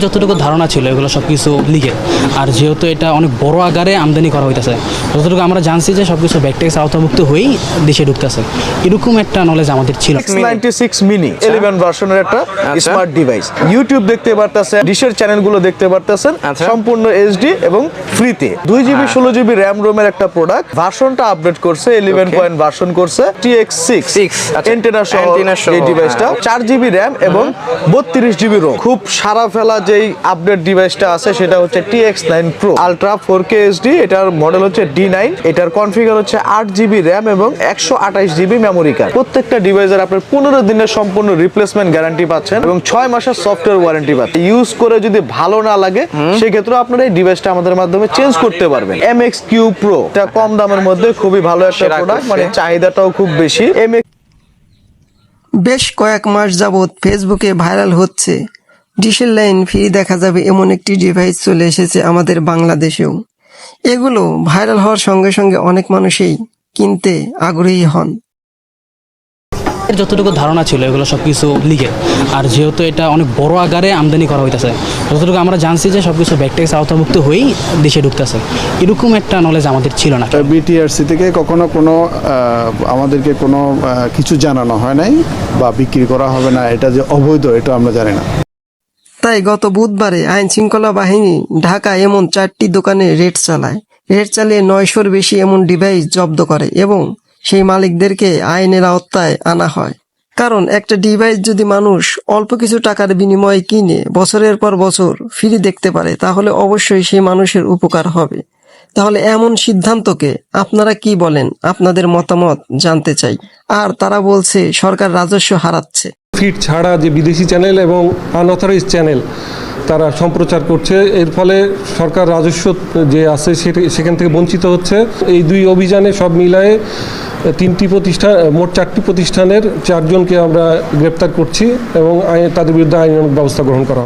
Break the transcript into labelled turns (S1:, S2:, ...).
S1: যতটুকু ধারণা ছিল এগুলো সব কিছু লিগে আর যেহেতু এটা অনেক বড় আকারে আমদানি করা হইতেছে যতটুকু আমরা জানছি যে সব কিছু ব্যাকটেক্স আওতাভুক্ত হয়েই দেশে ঢুকতেছে। এরকম একটা নলেজ আমাদের ছিল।
S2: নাইনটি সিক্স মিনি ইলেভেন ভার্সনের একটা স্মার্ট ডিভাইস ইউটিউব দেখতে পারতেছেন ডিশের চ্যানেলগুলো দেখতে পারতেছেন
S3: আচ্ছা।
S2: সম্পূর্ণ এইচডি এবং ফ্রিতে দুই জিবি ষোলো জিবি র্যাম রোমের একটা প্রোডাক্ট ভার্সনটা আপডেট করছে ইলেভেন. পয়েন্ট ভার্সন করছে টিএক্স সিক্স
S3: আচ্ছা।
S2: এন্টেনা সহ এই ডিভাইসটা
S3: হ্যাঁ।
S2: চার জিবি র্যাম এবং বত্রিশ জিবি রোম খুব সারা ফেলা যেই আপডেট ডিভাইসটা আছে সেটা হচ্ছে TX nine pro ultra four K HD এটার মডেল হচ্ছে ডি নাইন এটার কনফিগার হচ্ছে আট জিবি র্যাম এবং একশো আঠাইশ জিবি মেমোরি কার্ড প্রত্যেকটা ডিভাইসের আপনার পনেরো দিনের সম্পূর্ণ রিপ্লেসমেন্ট গ্যারান্টি পাচ্ছেন এবং ছয় মাসের সফটওয়্যার ওয়ারেন্টি পাচ্ছেন। ইউজ করে যদি ভালো না লাগে সেক্ষেত্রে আপনারা এই ডিভাইসটা আমাদের মাধ্যমে চেঞ্জ করতে পারবেন। এম এক্স কিউ প্রো এটা কম দামের মধ্যে খুবই ভালো একটা প্রোডাক্ট মানে চাহিদাটাও খুব বেশি। এম
S4: বেশ কয়েক মাস যাবৎ ফেসবুকে ভাইরাল হচ্ছে। ডিশেল লাইন ফ্রি দেখা যাবে এমন একটি ডিভাইস চলে এসেছে আমাদের বাংলাদেশেও। এগুলো ভাইরাল হওয়ার সঙ্গে সঙ্গে অনেক মানুষই কিনতে আগ্রহী হন।
S1: এর যতটুকু ধারণা ছিল এগুলো সব কিছু লিগে আর যেহেতু এটা অনেক বড় আকারে আমদানি করা হইতেছে যতটুকু আমরা জানছি যে সব কিছু ব্যাকটেক্স আওতাভুক্ত হয়েই দেশে ঢুকতেছে। এরকম একটা নলেজ আমাদের ছিল না।
S5: বিটিআরসি থেকে কখনো কোনো আমাদেরকে কোনো কিছু জানানো হয় নাই বা বিক্রি করা হবে না এটা যে অবৈধ এটা আমরা জানি না।
S4: তাই গত বুধবারে আইন শৃঙ্খলা বাহিনী ঢাকা এমন চারটি দোকানে রেড চালায়। রেড চালিয়ে নয়শোর বেশি এমন ডিভাইস জব্দ করে এবং সেই মালিকদেরকে আইনের আওতায় আনা হয়। কারণ একটা ডিভাইস যদি মানুষ অল্প কিছু টাকার বিনিময়ে কিনে বছরের পর বছর ফ্রি দেখতে পারে, তাহলে অবশ্যই সেই মানুষের উপকার হবে। তাহলে এমন সিদ্ধান্তকে আপনারা কি বলেন? আপনাদের মতামত জানতে চাই। আর তারা বলছে, সরকার রাজস্ব হারাচ্ছে।
S6: ফিড ছাড়া যে বিদেশি চ্যানেল এবং আনঅথরাইজ চ্যানেল তারা সম্প্রচার করছে, এর ফলে সরকার রাজস্ব যে আছে সেখান থেকে বঞ্চিত হচ্ছে এই দুই অভিযানে সব মিলায়ে তিনটি প্রতিষ্ঠান মোট চারটি প্রতিষ্ঠানের চারজনকে আমরা গ্রেপ্তার করছি এবং তাদের বিরুদ্ধে আইনানুক ব্যবস্থা গ্রহণ করা।